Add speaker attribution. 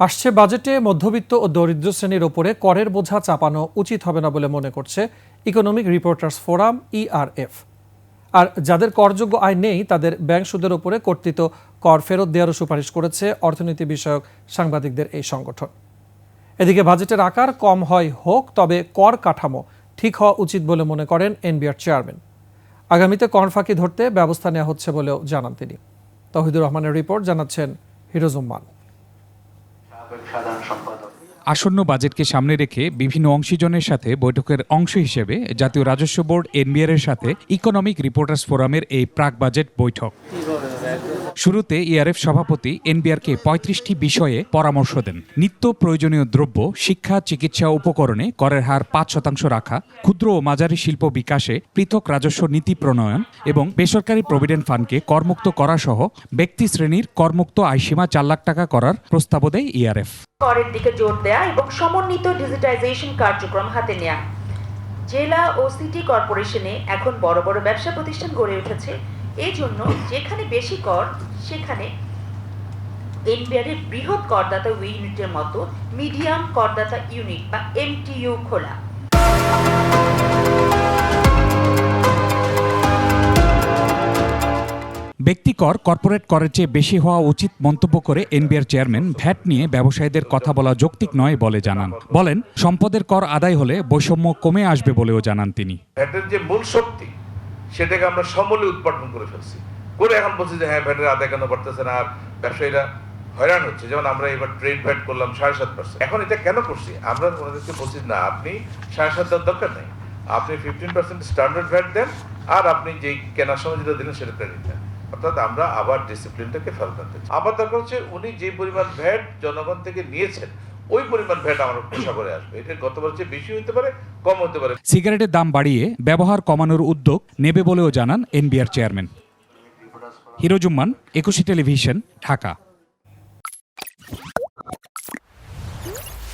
Speaker 1: আসছে বাজেটে মধ্যবিত্ত ও দরিদ্র শ্রেণির ওপরে করের বোঝা চাপানো উচিত হবে না বলে মনে করছে ইকোনমিক রিপোর্টার্স ফোরাম ইআরএফ আর যাদের করযোগ্য আয় নেই, তাদের ব্যাংক সুদের ওপরে কর্তৃত কর ফেরত দেওয়ারও সুপারিশ করেছে অর্থনীতি বিষয়ক সাংবাদিকদের এই সংগঠন। এদিকে বাজেটের আকার কম হয় হোক, তবে কর কাঠামো ঠিক হওয়া উচিত বলে মনে করেন এনবিআর চেয়ারম্যান। আগামীতে কর ফাঁকি ধরতে ব্যবস্থা নেওয়া হচ্ছে বলেও জানান তিনি। তহিদুর রহমানের রিপোর্ট জানাচ্ছেন হিরোজুম্মান।
Speaker 2: আসন্ন বাজেটকে সামনে রেখে বিভিন্ন অংশীজনের সাথে বৈঠকের অংশ হিসেবে জাতীয় রাজস্ব বোর্ড এনবিআর এর সাথে ইকোনমিক রিপোর্টার্স ফোরামের এই প্রাক বাজেট বৈঠক। শুরুতে ইআরএফ সভাপতি এনবিআরকে পঁয়ত্রিশটি বিষয়ে পরামর্শ দেন। নিত্য প্রয়োজনীয় দ্রব্য, শিক্ষা, চিকিৎসা উপকরণে করের হার পাঁচ শতাংশ রাখা, ক্ষুদ্র ও মাঝারি শিল্প বিকাশে পৃথক রাজস্ব নীতি প্রণয়ন এবং বেসরকারি প্রভিডেন্ট ফান্ডকে করমুক্ত করা সহ ব্যক্তি শ্রেণির করমুক্ত আয়সীমা চার লাখ টাকা করার প্রস্তাবও দেয় ইআরএফ
Speaker 3: করের দিকে জোর দেয়া এবং সমন্বিত ডিজিটাইজেশন কার্যক্রম হাতে নেয়া। জেলা ও সিটি কর্পোরেশনে এখন বড় বড় ব্যবসা প্রতিষ্ঠান গড়ে উঠেছে। এই জন্য যেখানে বেশি কর সেখানে এনবিআর এর বৃহৎ করদাতা ইউনিটের মতো মিডিয়াম করদাতা ইউনিট বা এমটিইউ খোলা।
Speaker 2: ব্যক্তিকর কর্পোরেট করের চেয়ে বেশি হওয়া উচিত মন্তব্য করে এনবিআর চেয়ারম্যান ভ্যাট নিয়ে ব্যবসায়ীদের কথা বলা যৌক্তিক নয় বলে জানান। বলেন সম্পদের কর আদায় হলে বৈষম্য কমে আসবে বলেও জানান তিনি।
Speaker 4: ভ্যাটের যে মূল শক্তি সেটাকে আমরা সমূলে উৎপাদন করে ফেলছি। করে এখন বলছি যে হ্যাঁ ভ্যাটের আদায় কেন করতেছে না? আর ব্যবসায়ীরা হয়রান হচ্ছে। যেমন আমরা এবার ট্রেড ভ্যাট করলাম সাড়ে সাত পার্সেন্ট এখন এটা কেন করছি? আমরা ওনাদেরকে বলছি, না, আপনি সাড়ে সাত দেওয়ার দরকার নেই। আপনি ফিফটিন পার্সেন্ট স্ট্যান্ডার্ড ভ্যাট দেন আর আপনি যেই কেনার সময় যেটা দিলেন সেটা ক্রেডিট দেন অর্থাৎ আমরা আবার ডিসিপ্লিনটাকে ফেরত আনতে চাই। আমার দরকার হচ্ছে উনি যে পরিমাণ ভ্যাট জনগণ থেকে নিয়েছেন ওই পরিমাণ ভ্যাট আমার করে আসবে। এটা বেশি হতে পারে কম হতে পারে।
Speaker 2: সিগারেটের দাম বাড়িয়ে ব্যবহার কমানোর উদ্যোগ নেবে বলেও জানান এনবিআর চেয়ারম্যান। হিরোজুম্মান একুশে টেলিভিশন, ঢাকা।